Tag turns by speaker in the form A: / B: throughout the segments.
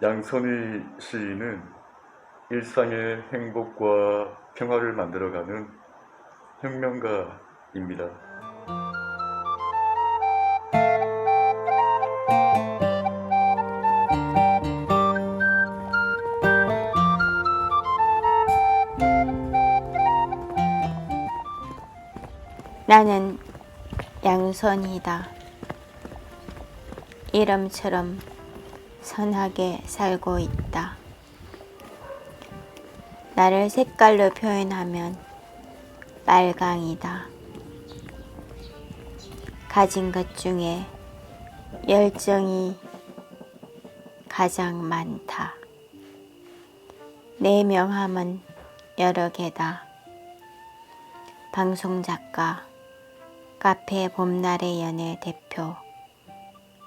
A: 양선희 시인은 일상의 행복과 평화를 만들어가는 혁명가입니다.
B: 나는 양선이다. 이름처럼 선하게 살고 있다. 나를 색깔로 표현하면 빨강이다. 가진 것 중에 열정이 가장 많다. 내 명함은 여러 개다. 방송 작가, 카페 봄날의 연애 대표,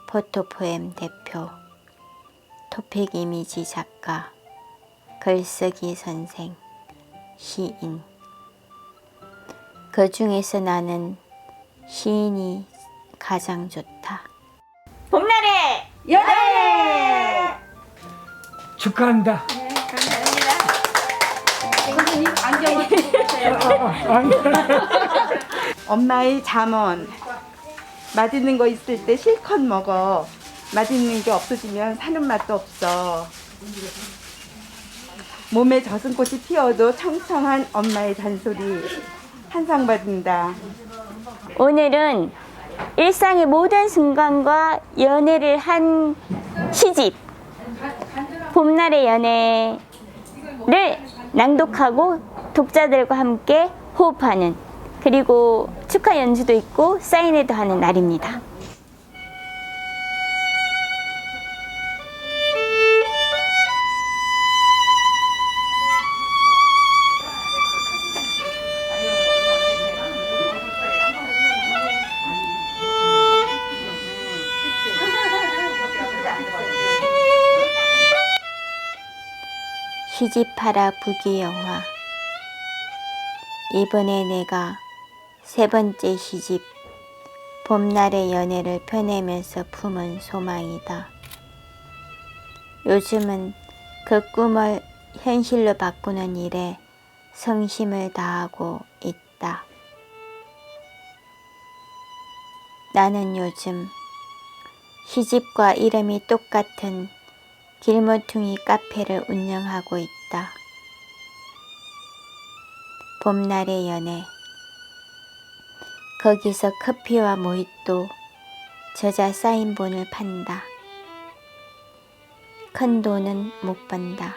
B: 포토포엠 대표, 토픽 이미지 작가, 글쓰기 선생, 시인. 그 중에서 나는 시인이 가장 좋다. 봄날의 연애!
C: 축하한다.
D: 엄마의 잠언 맛있는 거 있을 때 실컷 먹어 맛있는 게 없어지면 사는 맛도 없어. 몸에 젖은 꽃이 피어도 청청한 엄마의 잔소리. 한상 받는다.
B: 오늘은 일상의 모든 순간과 연애를 한 시집. 봄날의 연애를 낭독하고 독자들과 함께 호흡하는 그리고 축하 연주도 있고 사인회도 하는 날입니다. 시집하라 부귀영화 이번에 내가 세 번째 시집 봄날의 연애를 펴내면서 품은 소망이다. 요즘은 그 꿈을 현실로 바꾸는 일에 성심을 다하고 있다. 나는 요즘 시집과 이름이 똑같은 길모퉁이 카페를 운영하고 있다. 봄날의 연애. 거기서 커피와 모히또, 저자 사인본을 판다. 큰 돈은 못 번다.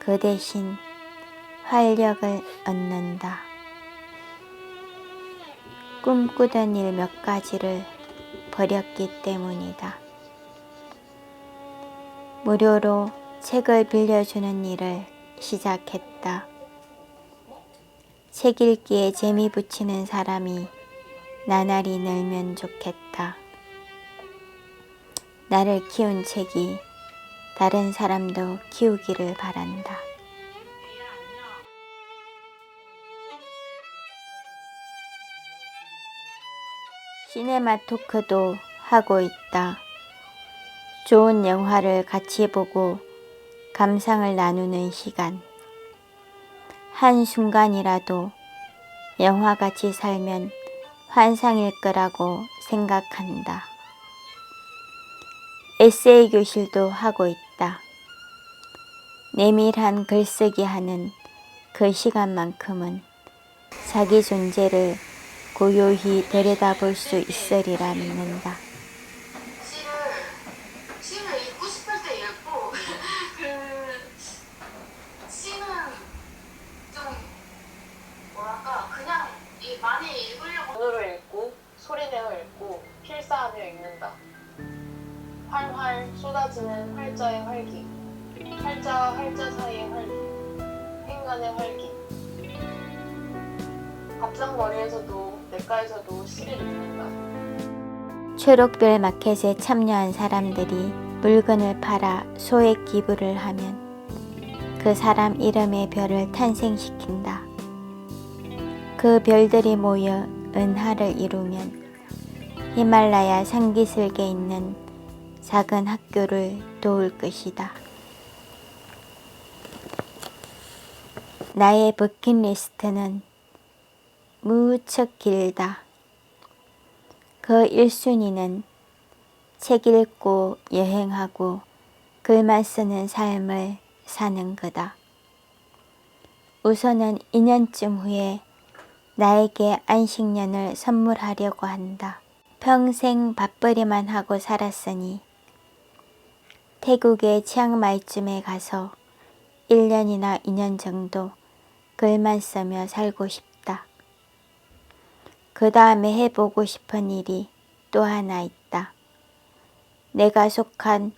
B: 그 대신 활력을 얻는다. 꿈꾸던 일 몇 가지를 버렸기 때문이다. 무료로 책을 빌려주는 일을 시작했다. 책 읽기에 재미 붙이는 사람이 나날이 늘면 좋겠다. 나를 키운 책이 다른 사람도 키우기를 바란다. 시네마 토크도 하고 있다. 좋은 영화를 같이 보고 감상을 나누는 시간. 한 순간이라도 영화같이 살면 환상일 거라고 생각한다. 에세이 교실도 하고 있다. 내밀한 글쓰기 하는 그 시간만큼은 자기 존재를 고요히 들여다볼 수 있으리라 믿는다.
E: 시를 시를 읽고 싶을 때 읽고 그 시는 좀 뭐랄까 그냥 이 많이 읽으려고
F: 눈으로 읽고 소리내어 읽고 읽는다. 활활 쏟아지는 활자의 활기, 활자와 활자 사이의 활기, 행간의 활기. 밥상머리에서도 냇가에서도 시를 읽는다.
B: 초록별 마켓에 참여한 사람들이 물건을 팔아 소액 기부를 하면 그 사람 이름의 별을 탄생시킨다. 그 별들이 모여 은하를 이루면 히말라야 산기슭에 있는 작은 학교를 도울 것이다. 나의 버킷리스트는 무척 길다. 그 1순위는 책 읽고 여행하고 글만 쓰는 삶을 사는 거다. 우선은 2년쯤 후에 나에게 안식년을 선물하려고 한다. 평생 밥벌이만 하고 살았으니 태국의 치앙마이쯤에 가서 1년이나 2년 정도 글만 쓰며 살고 싶다. 그 다음에 해보고 싶은 일이 또 하나 있다. 내가 속한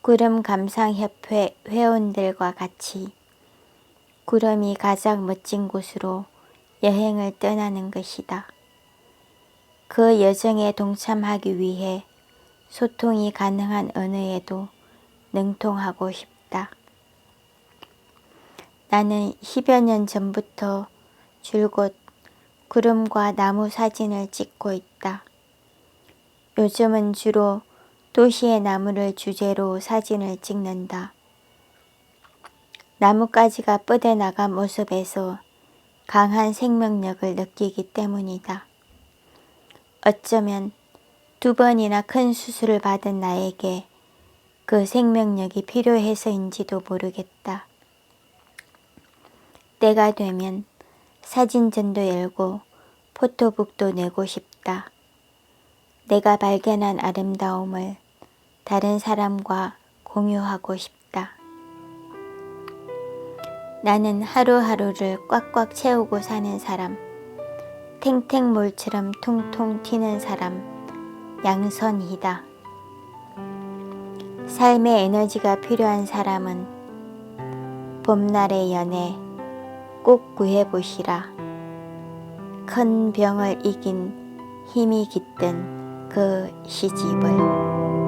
B: 구름 감상협회 회원들과 같이 구름이 가장 멋진 곳으로 여행을 떠나는 것이다. 그 여정에 동참하기 위해 소통이 가능한 언어에도 능통하고 싶다. 나는 10여 년 전부터 줄곧 구름과 나무 사진을 찍고 있다. 요즘은 주로 도시의 나무를 주제로 사진을 찍는다. 나뭇가지가 뻗어나간 모습에서 강한 생명력을 느끼기 때문이다. 어쩌면 두 번이나 큰 수술을 받은 나에게 그 생명력이 필요해서인지도 모르겠다. 때가 되면 사진전도 열고 포토북도 내고 싶다. 내가 발견한 아름다움을 다른 사람과 공유하고 싶다. 나는 하루하루를 꽉꽉 채우고 사는 사람, 탱탱몰처럼 통통 튀는 사람, 양선이다. 삶의 에너지가 필요한 사람은 봄날의 연애 꼭 구해보시라. 큰 병을 이긴 힘이 깃든 그 시집을.